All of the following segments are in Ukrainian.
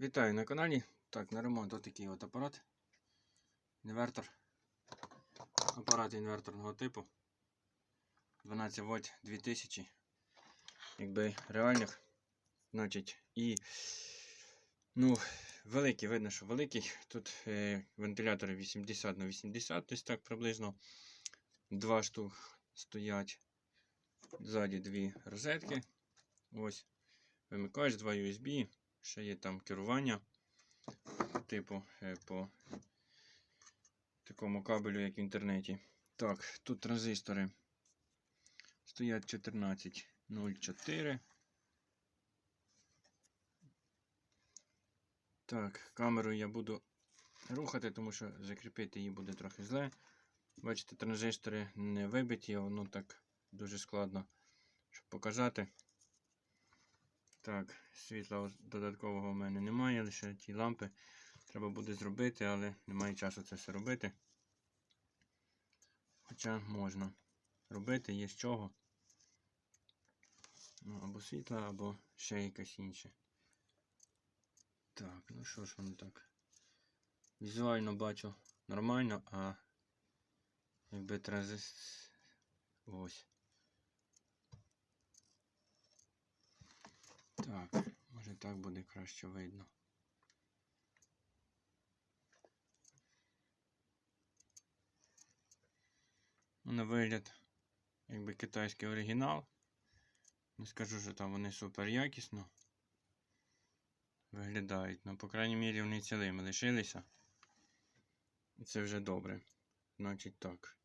Вітаю на каналі. Так, на ремонт отакий от апарат. Інвертор. Апарат інверторного типу. 12 вольт 2000. Якби реальних. Значить, і ну, великий, видно, що великий. Тут е, вентилятори 80 на 80, десь так приблизно. Два штук стоять. Ззаді дві розетки. Ось. Вимикач, два USB. Ще є там керування, типу е, по такому кабелю, як в інтернеті. Так, тут транзистори стоять 1404. Так, камеру я буду рухати, тому що закріпити її буде трохи зле. Бачите, транзистори не вибиті, воно так дуже складно, щоб показати. Так, світла додаткового в мене немає, лише ті лампи треба буде зробити, але немає часу це все робити. Хоча можна робити, є з чого. Ну, або світла, або ще якась інше. Так, ну що ж воно так. Візуально бачу нормально, а якби транзист. Ось. Так, може так буде краще видно. На вигляд, якби китайський оригінал. Не скажу, що там вони супер якісно виглядають. Ну, по крайній мірі, вони цілими лишилися. І це вже добре. Значить так.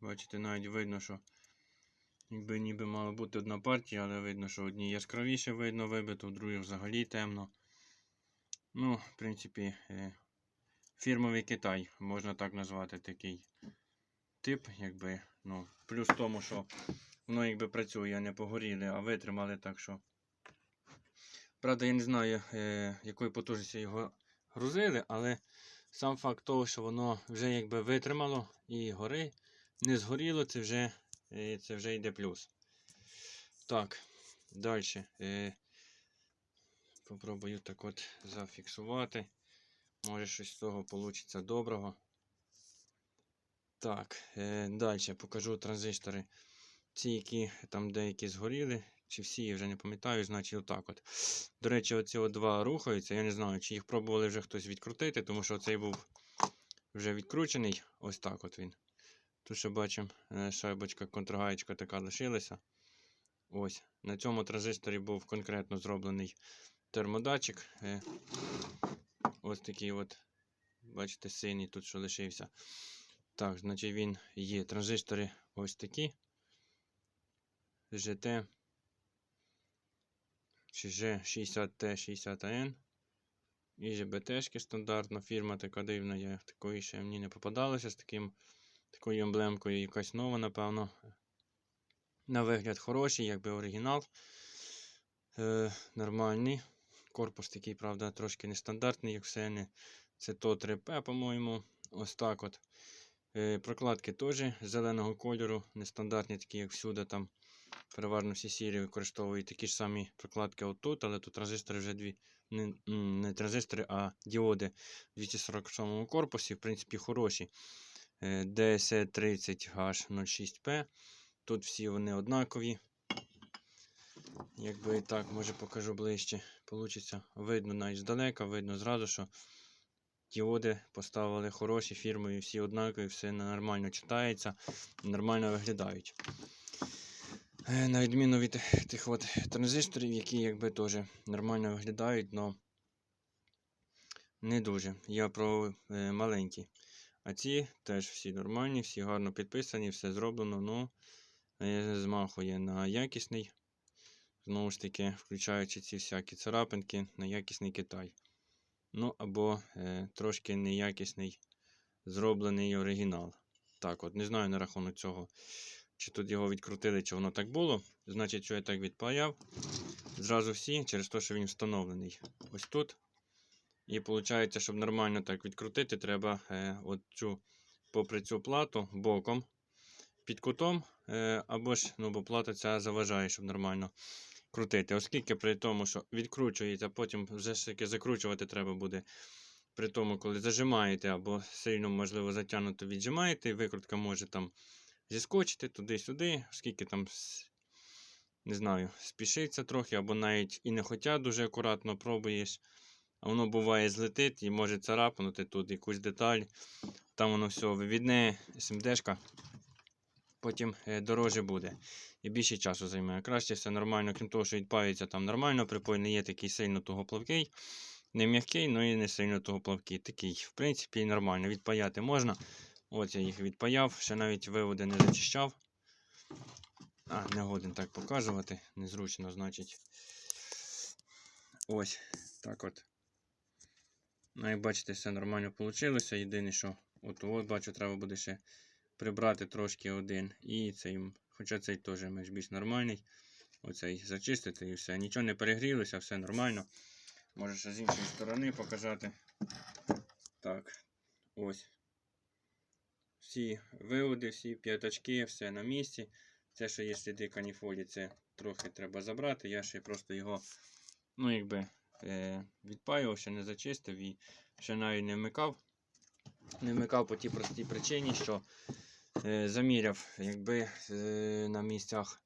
Бачите, навіть видно, що Якби ніби мала бути одна партія, але видно, що одні яскравіше видно вибито, в других взагалі темно. Ну, в принципі, е, фірмовий Китай, можна так назвати такий тип, якби. ну, Плюс в тому, що воно якби працює, не погоріли, а витримали так що. Правда, я не знаю, е, якою потужністю його грузили, але сам факт того, що воно вже якби витримало і гори, не згоріло, це вже. І це вже йде плюс. Так, далі. Е, Попробую так от зафіксувати. Може щось з того вийде доброго. Так, е, далі покажу транзистори. Ці, які там деякі згоріли, чи всі, я вже не пам'ятаю, значить отак от. До речі, оці два рухаються. Я не знаю, чи їх пробували вже хтось відкрутити, тому що цей був вже відкручений. Ось так от він. Тут ще бачимо, е, шайбочка, контргаєчка така лишилася. Ось. На цьому транзисторі був конкретно зроблений термодатчик. Е, ось такий от, бачите, синій тут що лишився. Так, значить він є. Транзистори ось такі. GT чи G60T60N. І GBT-шки стандартна фірма така дивна, я такої ще мені не попадалося з таким такою емблемкою якась нова, напевно. На вигляд хороший, якби оригінал. Е, Нормальний. Корпус такий, правда, трошки нестандартний, як все не. Це то 3П, по-моєму. Ось так от. Е, Прокладки теж зеленого кольору, нестандартні, такі, як всюди. там Переважно всі сірі використовують такі ж самі прокладки отут, але тут транзистори вже дві. Не, не транзистори, а діоди в 247 корпусі, в принципі, хороші. DS30H06P. Тут всі вони однакові. Якби і так, може покажу ближче. Получиться. Видно навіть здалека, видно зразу, що діоди поставили хороші фірмові, всі однакові, все нормально читається, нормально виглядають. Е, на відміну від тих от транзисторів, які якби теж нормально виглядають, але не дуже. Я про е, маленькі. А ці теж всі нормальні, всі гарно підписані, все зроблено, ну змахує на якісний. Знову ж таки, включаючи ці всякі царапинки на якісний Китай. Ну, або е, трошки неякісний зроблений оригінал. Так, от, не знаю на рахунок цього, чи тут його відкрутили, чи воно так було. Значить, що я так відпаяв. Зразу всі, через те, що він встановлений. Ось тут. І виходить, щоб нормально так відкрутити, треба е, от цю, попри цю плату боком під кутом, е, або ж ну, бо плата ця заважає, щоб нормально. крутити. Оскільки при тому, що відкручується, потім вже ж таки закручувати треба буде. При тому, коли зажимаєте або сильно, можливо, затягнуто віджимаєте, і викрутка може там зіскочити туди-сюди, оскільки там, не знаю, спішиться трохи, або навіть і не хотя дуже акуратно пробуєш. Воно буває злетить і може царапнути тут якусь деталь. Там воно все вивідне, СМДшка. Потім е, дороже буде. І більше часу займе. Краще все нормально, крім того, що відпаюється там нормально, припой не є такий сильно тугоплавкий. Не м'який, але і не сильно тугоплавкий. Такий, в принципі, нормально. Відпаяти можна. От я їх відпаяв, ще навіть виводи не зачищав. А, не годен так показувати. Незручно, значить. Ось, так от. Ну, як бачите, все нормально вийшло. Єдине, що от, от бачу, треба буде ще прибрати трошки один. І цей, хоча цей теж більш нормальний. Оцей зачистити і все. Нічого не перегрілося, все нормально. Може ще з іншої сторони показати. Так, ось. Всі виводи, всі п'ятачки, все на місці. Це, що є сліди каніфолі, це трохи треба забрати. Я ще просто його, ну, якби, відпаював, ще не зачистив і ще навіть не вмикав. Не вмикав по тій простій причині, що е, заміряв, якби е, на місцях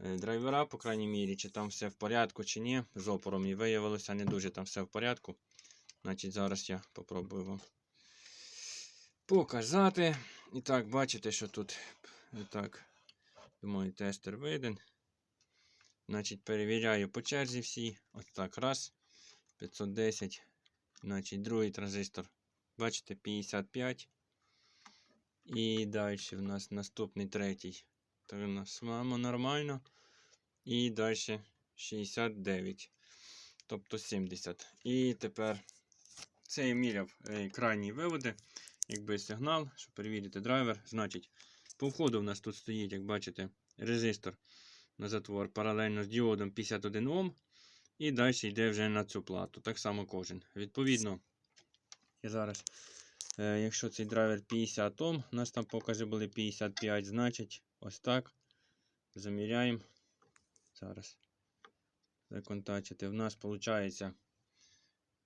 е, драйвера, по крайній мірі, чи там все в порядку, чи ні. З опором і виявилося не дуже там все в порядку. Значить, зараз я попробую вам показати. І так, бачите, що тут так, думаю, тестер виден. Значить, перевіряю по черзі всі. Ось так, раз. 510. Значить, другий транзистор. Бачите, 55. І далі в нас наступний третій. Так у нас мамо нормально. І далі 69. Тобто 70. І тепер це я міряв е, крайні виводи. Якби сигнал, щоб перевірити драйвер. Значить, по входу в нас тут стоїть, як бачите, резистор на затвор паралельно з діодом 51 Ом. І далі йде вже на цю плату. Так само кожен. Відповідно, я зараз, е, якщо цей драйвер 50 Ом, у нас там покази були 55, значить ось так. Заміряємо. Зараз. Законтачити. В нас виходить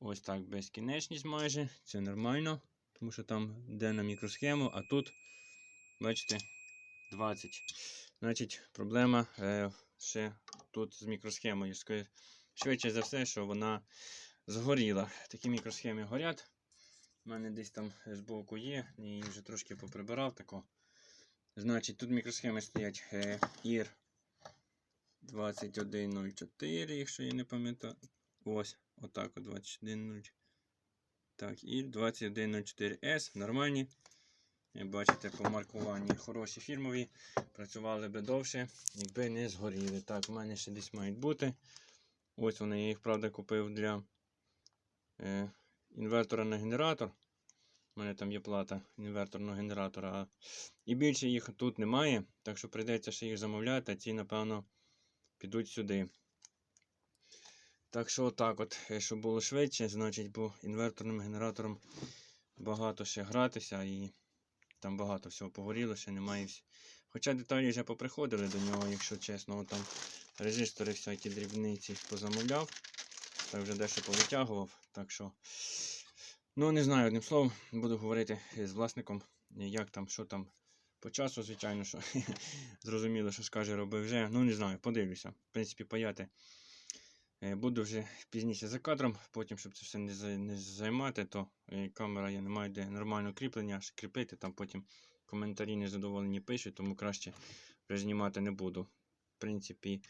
ось так безкінечність майже. Це нормально. Тому що там йде на мікросхему, а тут, бачите, 20. Значить, проблема е, ще тут з мікросхемою. Швидше за все, що вона згоріла. Такі мікросхеми горять. У мене десь там збоку є, я її вже трошки поприбирав тако. Значить, тут мікросхеми стоять е, IR 2104, якщо я не пам'ятаю. Ось, отак, от 2104. Так, і 2104S нормальні. Як бачите, по маркуванні хороші фірмові. Працювали би довше, якби не згоріли. Так, у мене ще десь мають бути. Ось вони, я їх, правда, купив для е, інвертора на генератор. У мене там є плата інверторного генератора. І більше їх тут немає, так що прийдеться ще їх замовляти, а ці, напевно, підуть сюди. Так що отак от, е, щоб було швидше, значить, бо інверторним генератором багато ще гратися і там багато всього погоріло, ще немає. вс- Хоча деталі вже поприходили до нього, якщо чесно, от там резистори всякі дрібниці позамовляв. Так вже дещо повитягував. Так що, ну не знаю, одним словом, буду говорити з власником, як там, що там. По часу, звичайно, що зрозуміло, що скаже, робив вже. Ну, не знаю, подивлюся. В принципі, паяти Буду вже пізніше за кадром, потім, щоб це все не, не займати, то е, камера я не маю де нормального кріплення, аж кріпити, там потім коментарі незадоволені пишуть, тому краще вже знімати не буду. В принципі,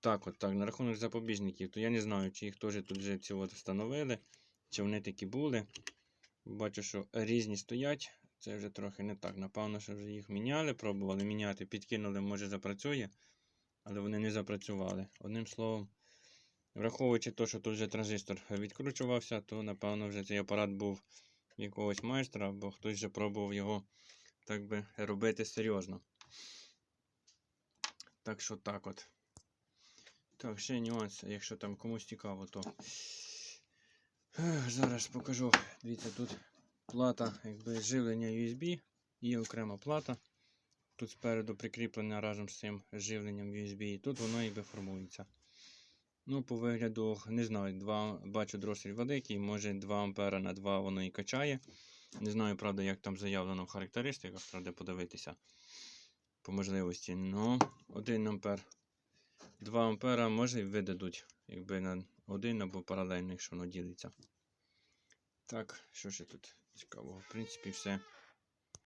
так от так. На рахунок запобіжників, то я не знаю, чи їх теж тут вже ці от встановили, чи вони такі були. Бачу, що різні стоять. Це вже трохи не так. Напевно, що вже їх міняли, пробували міняти, підкинули, може запрацює, але вони не запрацювали. Одним словом. Враховуючи те, що тут вже транзистор відкручувався, то напевно вже цей апарат був якогось майстра, або хтось вже пробував його так би робити серйозно. Так що так от. Так, ще нюанс, якщо там комусь цікаво, то зараз покажу. Дивіться, тут плата якби живлення USB, є окрема плата. Тут спереду прикріплена разом з цим живленням USB, і тут воно якби формується. Ну, по вигляду, не знаю, 2, бачу дросель великий, може 2 ампера на 2 воно і качає. Не знаю, правда, як там заявлено в характеристиках, треба подивитися по можливості. Ну, 1 ампер, 2 ампера може і видадуть, якби на один або паралельно, якщо воно ділиться. Так, що ще тут цікавого? В принципі, все.